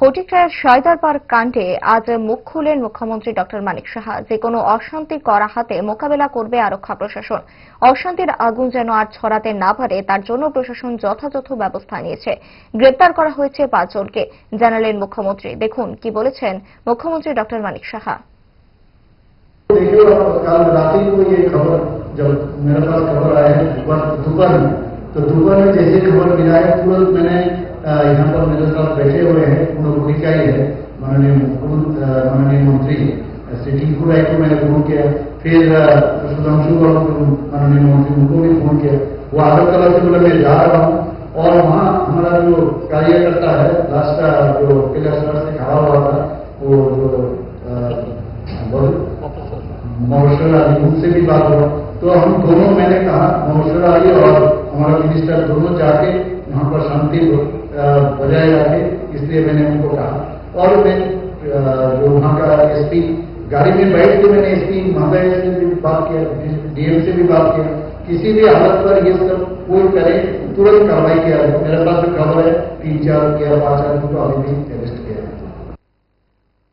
ফটিকরার Saydar park কাণ্ডে আজ মুখ খুলেন মুখ্যমন্ত্রী ডক্টর মানিক সাহা যে কোনো অশান্তি করা হাতে মোকাবেলা করবে আরক্ষা প্রশাসন অশান্তির আগুন যেন আর ছড়াতে না পারে তার জন্য প্রশাসন যথাযথ ব্যবস্থা নিয়েছে গ্রেপ্তার করা হয়েছে পাঁচজনকে জানালেন মুখ্যমন্ত্রী দেখুন কি বলেছেন মুখ্যমন্ত্রী ডক্টর মানিক সাহা देखिए कल रात ही को ये खबर जब मेरे पास खबर आया है दोपहर दोपहर में तो दोपहर में जैसे खबर मिला है तुरंत मैंने अ, यहाँ माननीय माननीय मंत्री श्री टिंकू राय को मैंने फ़ोन किया, फिर सुधांशु गौड़ को माननीय मंत्री उनको भी फ़ोन किया। वो आगरतला से बोले, मैं जा रहा हूँ। और वहाँ हमारा जो कार्यकर्ता है लास्ट का जो किला सड़क से खड़ा हुआ था, वो जो अली उनसे भी बात हुआ। तो हम दोनों, मैंने कहा महोशर अली और हमारा मिनिस्टर दोनों जाके वहाँ पर शांति बजाय रखे इसलिए मैंने उनको कहा। और मैं जो वहाँ का एसपी गाड़ी में बैठ के मैंने एसपी महोदय से भी बात किया डीएम से भी बात किया। किसी भी हालत पर ये सब कोई करे, तुरंत कार्रवाई किया। मेरे पास जो खबर है, तीन चार या पाँच आदमी को अभी भी अरेस्ट किया